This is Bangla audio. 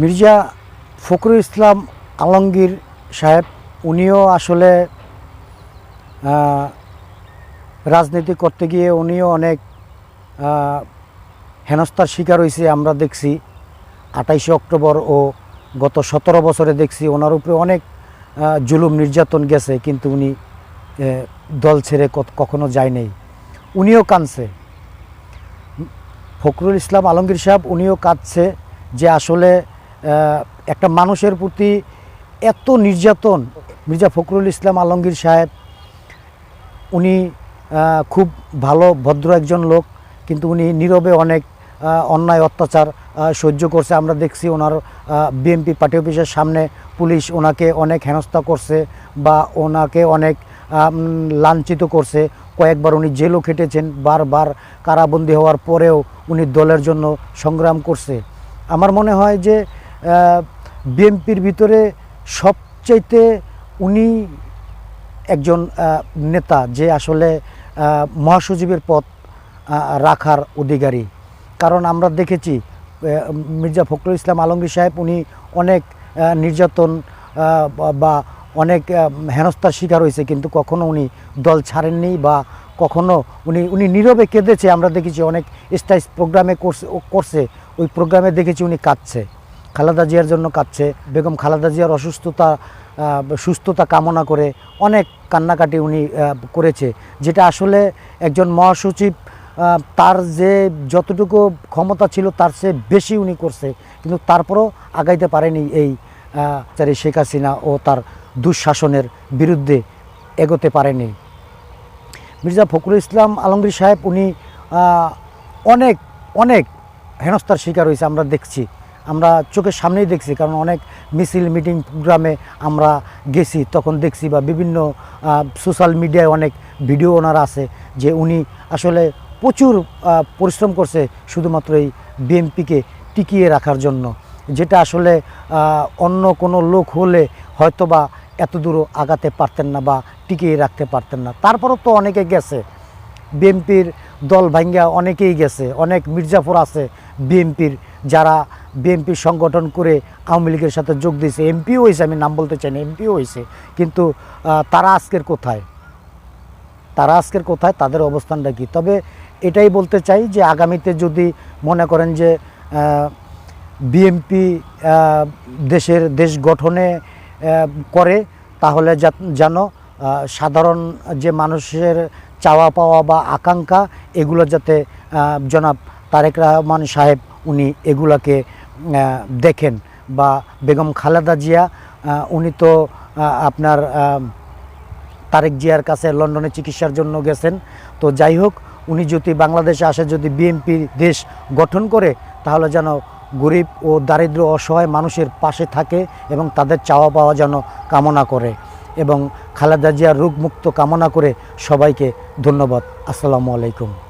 মির্জা ফখরুল ইসলাম আলমগীর সাহেব, উনিও আসলে রাজনীতি করতে গিয়ে উনিও অনেক হেনস্থার শিকার হয়েছে আমরা দেখছি। আঠাইশে অক্টোবর ও গত সতেরো বছরে দেখছি ওনার উপরে অনেক জুলুম নির্যাতন গেছে, কিন্তু উনি দল ছেড়ে কখনো যায় নাই। উনিও কাঁদছে। ফখরুল ইসলাম আলমগীর সাহেব, উনিও কাঁদছে যে আসলে একটা মানুষের প্রতি এত নির্যাতন, মির্জা ফখরুল ইসলাম আলমগীর সাহেব, উনি খুব ভালো, ভদ্র একজন লোক, কিন্তু উনি নীরবে অনেক অন্যায়, অত্যাচার সহ্য করছে। আমরা দেখছি ওনার বিএনপি পার্টি অফিসের সামনে পুলিশ ওনাকে অনেক হেনস্থা করছে বা ওনাকে অনেক লাঞ্ছিত করছে। কয়েকবার উনি জেলও খেটেছেন। বারবার কারাবন্দী হওয়ার পরেও উনি দলের জন্য সংগ্রাম করছে। আমার মনে হয় যে বিএনপির ভিতরে সবচাইতে উনি একজন নেতা যে আসলে মহাসচিবের পদ রাখার অধিকারী। কারণ আমরা দেখেছি মির্জা ফখরুল ইসলাম আলমগীর সাহেব উনি অনেক নির্যাতন বা- অনেক হেনস্থার শিকার হয়েছে, কিন্তু কখনো উনি দল ছাড়েননি বা কখনো উনি উনি নীরবে কেঁদেছে। আমরা দেখেছি অনেক স্টাইজ প্রোগ্রামে করছে করছে, ওই প্রোগ্রামে দেখেছি উনি কাঁদছে। খালেদা জিয়ার জন্য কাঁদছে। বেগম খালেদা জিয়ার অসুস্থতা সুস্থতা কামনা করে অনেক কান্নাকাটি উনি করেছে। যেটা আসলে একজন মহাসচিব তার যে যতটুকু ক্ষমতা ছিল তার চেয়ে বেশি উনি করছে। কিন্তু তারপরও আগাইতে পারেনি এই যারা শেখ হাসিনা ও তার দুঃশাসনের বিরুদ্ধে এগোতে পারেনি। মির্জা ফখরুল ইসলাম আলমগীর সাহেব উনি অনেক অনেক হেনস্থার শিকার হয়েছে আমরা দেখছি। আমরা চোখের সামনেই দেখছি, কারণ অনেক মিছিল মিটিং প্রোগ্রামে আমরা গেছি, তখন দেখছি বা বিভিন্ন সোশ্যাল মিডিয়ায় অনেক ভিডিও ওনার আছে যে উনি আসলে প্রচুর পরিশ্রম করছে শুধুমাত্র এই বিএনপিকে টিকিয়ে রাখার জন্য। যেটা আসলে অন্য কোনো লোক হলে হয়তোবা এত দূরও আগাতে পারতেন না বা টিকিয়ে রাখতে পারতেন না। তারপরও তো অনেকে গেছে। বিএনপির দল ভাঙ্গা অনেকেই গেছে। অনেক মির্জাফর আছে বিএনপির, যারা বিএনপির সংগঠন করে আওয়ামী লীগের সাথে যোগ দিয়েছে। এমপিও হয়েছে, আমি নাম বলতে চাই না, এমপিও হয়েছে। কিন্তু তারা আজকের কোথায়? তারা আজকের কোথায়? তাদের অবস্থানটা কী? তবে এটাই বলতে চাই যে আগামীতে যদি মনে করেন যে বিএনপি দেশের দেশ গঠনে করে, তাহলে যেন সাধারণ যে মানুষের চাওয়া পাওয়া বা আকাঙ্ক্ষা, এগুলো যাতে জনাব তারেক রহমান সাহেব, উনি এগুলাকে দেখেন বা বেগম খালেদা জিয়া উনি তো আপনার তারেক জিয়ার কাছে লন্ডনে চিকিৎসার জন্য গেছেন। তো যাই হোক, উনি যদি বাংলাদেশে আসে, যদি বিএনপি দেশ গঠন করে, তাহলে যেন গরিব ও দারিদ্র অসহায় মানুষের পাশে থাকে এবং তাদের চাওয়া পাওয়া যেন কামনা করে এবং খালেদা জিয়ার রোগমুক্ত কামনা করে সবাইকে ধন্যবাদ। আসসালামু আলাইকুম।